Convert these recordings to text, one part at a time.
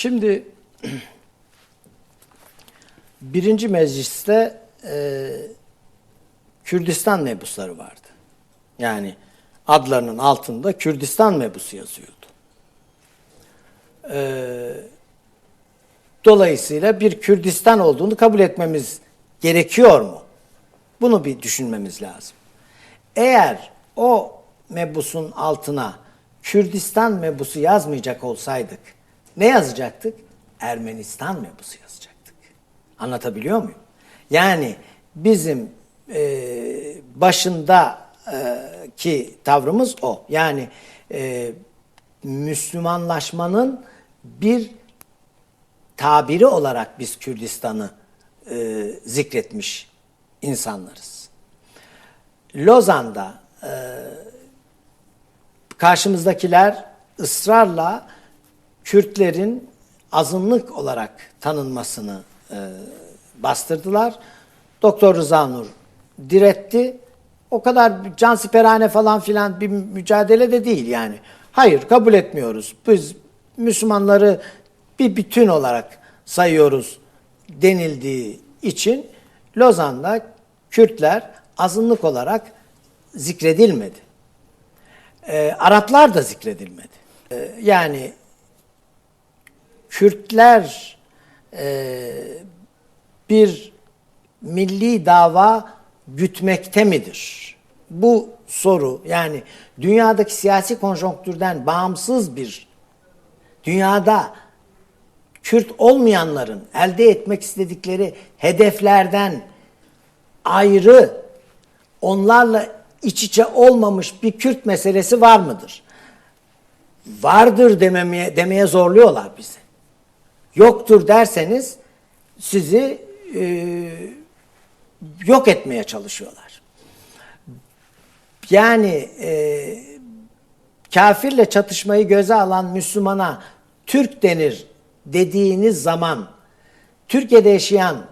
Şimdi birinci mecliste e, Kürdistan mebusları vardı. Yani adlarının altında Kürdistan mebusu yazıyordu. E, dolayısıyla bir Kürdistan olduğunu kabul etmemiz gerekiyor mu? Bunu bir düşünmemiz lazım. Eğer o mebusun altına Kürdistan mebusu yazmayacak olsaydık ne yazacaktık? Ermenistan mebusu yazacaktık. Anlatabiliyor muyum? Yani bizim e, başındaki tavrımız o. Yani e, Müslümanlaşmanın bir tabiri olarak biz Kürdistan'ı e, zikretmiş insanlarız. Lozan'da e, karşımızdakiler ısrarla Kürtlerin azınlık olarak tanınmasını e, bastırdılar. Doktor Rıza Nur diretti. O kadar cansiperane falan filan bir mücadele de değil yani. Hayır kabul etmiyoruz. Biz Müslümanları bir bütün olarak sayıyoruz denildiği için Lozan'da Kürtler azınlık olarak zikredilmedi. Ee, Araplar da zikredilmedi. Ee, yani Kürtler e, bir milli dava gütmekte midir? Bu soru yani dünyadaki siyasi konjonktürden bağımsız bir dünyada Kürt olmayanların elde etmek istedikleri hedeflerden ayrı onlarla iç içe olmamış bir Kürt meselesi var mıdır? Vardır dememeye, demeye zorluyorlar bizi. Yoktur derseniz sizi e, yok etmeye çalışıyorlar. Yani e, kafirle çatışmayı göze alan Müslümana Türk denir dediğiniz zaman Türkiye'de yaşayan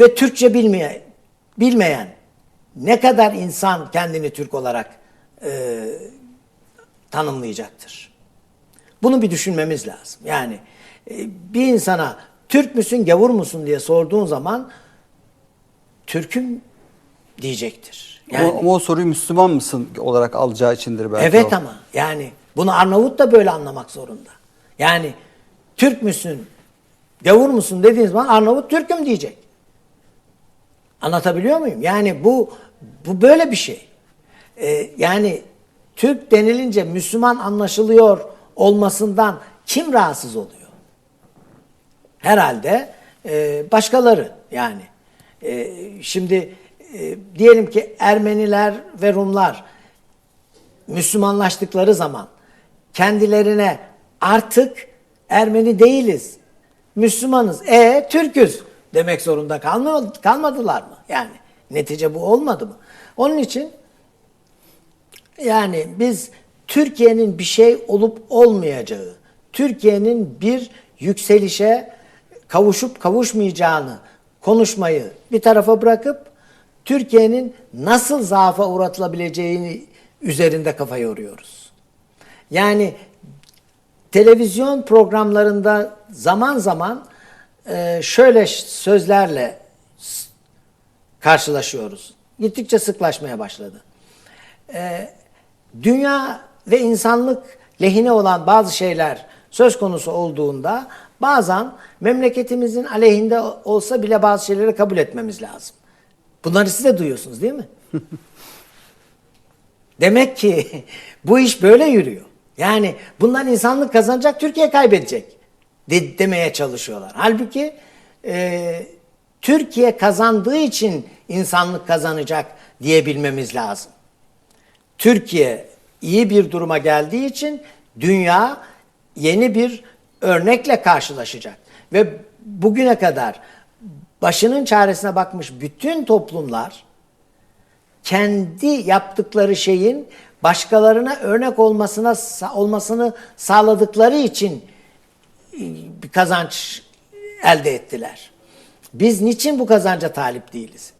ve Türkçe bilmeyen, bilmeyen ne kadar insan kendini Türk olarak e, tanımlayacaktır? Bunu bir düşünmemiz lazım. Yani e, bir insana Türk müsün, gavur musun diye sorduğun zaman Türk'üm diyecektir. Yani, o, ama o soruyu Müslüman mısın olarak alacağı içindir belki Evet o. ama yani bunu Arnavut da böyle anlamak zorunda. Yani Türk müsün, gavur musun dediğiniz zaman Arnavut Türk'üm diyecek. Anlatabiliyor muyum? Yani bu bu böyle bir şey. Ee, yani Türk denilince Müslüman anlaşılıyor olmasından kim rahatsız oluyor? Herhalde e, başkaları yani. E, şimdi e, diyelim ki Ermeniler ve Rumlar Müslümanlaştıkları zaman kendilerine artık Ermeni değiliz, Müslümanız, e Türküz demek zorunda kalma, kalmadılar mı? Yani netice bu olmadı mı? Onun için yani biz Türkiye'nin bir şey olup olmayacağı, Türkiye'nin bir yükselişe kavuşup kavuşmayacağını konuşmayı bir tarafa bırakıp Türkiye'nin nasıl zaafa uğratılabileceğini üzerinde kafa yoruyoruz. Yani televizyon programlarında zaman zaman e, şöyle sözlerle karşılaşıyoruz. Gittikçe sıklaşmaya başladı. E, dünya ve insanlık lehine olan bazı şeyler söz konusu olduğunda bazen memleketimizin aleyhinde olsa bile bazı şeyleri kabul etmemiz lazım. Bunları siz de duyuyorsunuz değil mi? Demek ki bu iş böyle yürüyor. Yani bundan insanlık kazanacak, Türkiye kaybedecek de, demeye çalışıyorlar. Halbuki e, Türkiye kazandığı için insanlık kazanacak diyebilmemiz lazım. Türkiye iyi bir duruma geldiği için dünya yeni bir örnekle karşılaşacak. Ve bugüne kadar başının çaresine bakmış bütün toplumlar kendi yaptıkları şeyin başkalarına örnek olmasına olmasını sağladıkları için bir kazanç elde ettiler. Biz niçin bu kazanca talip değiliz?